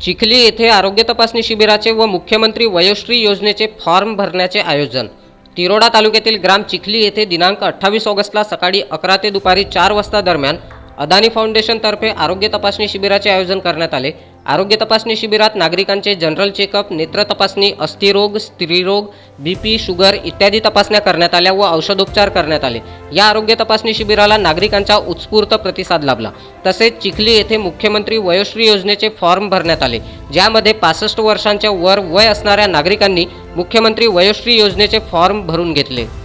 चिखली येथे आरोग्य तपासणी शिबिराचे व मुख्यमंत्री वयोश्री योजनेचे फॉर्म भरण्याचे आयोजन. तिरोडा तालुक्यातील ग्राम चिखली येथे दिनांक अठ्ठावीस ऑगस्टला सकाळी अकरा ते दुपारी चार वाजता दरम्यान अदानी फाउंडेशनतर्फे आरोग्य तपासणी शिबिराचे आयोजन करण्यात आले. आरोग्य तपासणी शिबिरात नागरिकांचे जनरल चेकअप नेत्र तपासणी अस्थिरोग स्त्रीरोग बी पी शुगर इत्यादी तपासण्या करण्यात आल्या व औषधोपचार करण्यात आले. या आरोग्य तपासणी शिबिराला नागरिकांचा उत्स्फूर्त प्रतिसाद लाभला. तसेच चिखली येथे मुख्यमंत्री वयोश्री योजनेचे फॉर्म भरण्यात आले. ज्यामध्ये पासष्ट वर्षांच्या वर वय असणाऱ्या नागरिकांनी मुख्यमंत्री वयोश्री योजनेचे फॉर्म भरून घेतले.